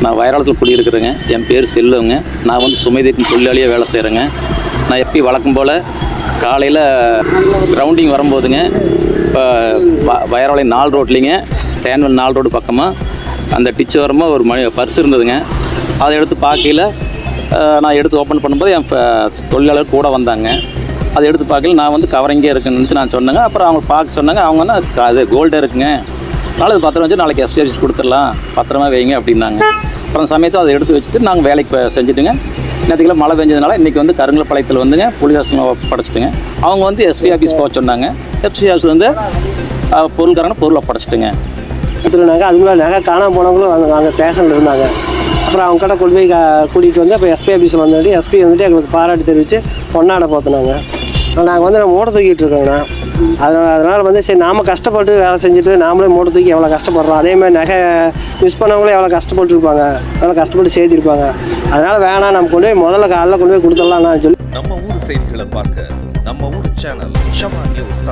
நான் வயராளத்தில் குடியிருக்கிறேங்க. என் பேர் செல்லுங்க நான் வந்து சுமைதீக்கும் தொழிலாளியாக வேலை செய்கிறேங்க நான் எப்பயும் வழக்கம் போல் காலையில் கிரவுண்டிங் வரும்போதுங்க இப்போ வ- வயராளை நாலு ரோட்லிங்க தேன்வல் நாலு ரோடு பக்கமாக அந்த டிச்சு வரமாக ஒரு மணி பர்ஸ் இருந்ததுங்க. அதை எடுத்து பார்க்கையில் நான் எடுத்து ஓப்பன் பண்ணும்போது என் தொழிலாளர் கூட வந்தாங்க. அதை எடுத்து பார்க்கல நான் வந்து கவரிங்கே இருக்குன்னு நினச்சி நான் சொன்னேங்க. அப்புறம் அவங்க பார்க்க சொன்னாங்க. அவங்க வந்து அது- கோல்டு இருக்குங்க. நாளைக்கு பத்திரம் வச்சு நாளைக்கு எஸ்பி ஆஃபீஸ் கொடுத்துடலாம். பத்திரமா வைங்க அப்படின்னாங்க. அப்புறம் சமயத்தை அதை எடுத்து வச்சுட்டு நாங்கள் வேலைக்கு செஞ்சுட்டுங்க. நேற்றுக்குள்ள மழை பெஞ்சதுனால இன்றைக்கி வந்து கருங்கலப்பாளையத்தில் வந்துங்க புலிதாசனம் படைச்சிட்டுங்க. அவங்க வந்து எஸ்பி ஆஃபீஸ் போக சொன்னாங்க. எஸ்பி ஆஃபீஸ் வந்து அஹ், பொருள்காரங்க பொருளை படைச்சிட்டுங்க. எடுத்துருந்தாங்க அது மாதிரி நகை காணாமல் போனவங்களும் அங்கே அங்கே ஸ்டேஷனில் இருந்தாங்க. அப்புறம் அவங்க கிட்ட கொண்டு போய் கூட்டிகிட்டு வந்து அப்போ எஸ்பி ஆஃபீஸில் வந்துட்டு எஸ்பி வந்துட்டு எங்களுக்கு பாராட்டு தெரிவித்து பொன்னாடை போத்துனாங்க. நாங்கள் வந்து நம்ம மூட்டை தூக்கிட்டு இருக்கோங்கண்ணா. அதனால் அதனால் வந்து சரி நாம் கஷ்டப்பட்டு வேலை செஞ்சுட்டு நாமளே மூட்டை தூக்கி எவ்வளோ கஷ்டப்படுறோம். அதே மாதிரி நகை மிஸ் பண்ணவங்களும் எவ்வளோ கஷ்டப்பட்டு இருப்பாங்க எவ்வளோ கஷ்டப்பட்டு சேர்த்திருப்பாங்க அதனால் வேணாம் நம்ம கொண்டு போய் முதல்ல காலைல கொண்டு போய் கொடுத்துடலாம்னு சொல்லி நம்ம ஊர் செய்திகளை பார்க்க நம்ம ஊர் சேனல் நியூஸ்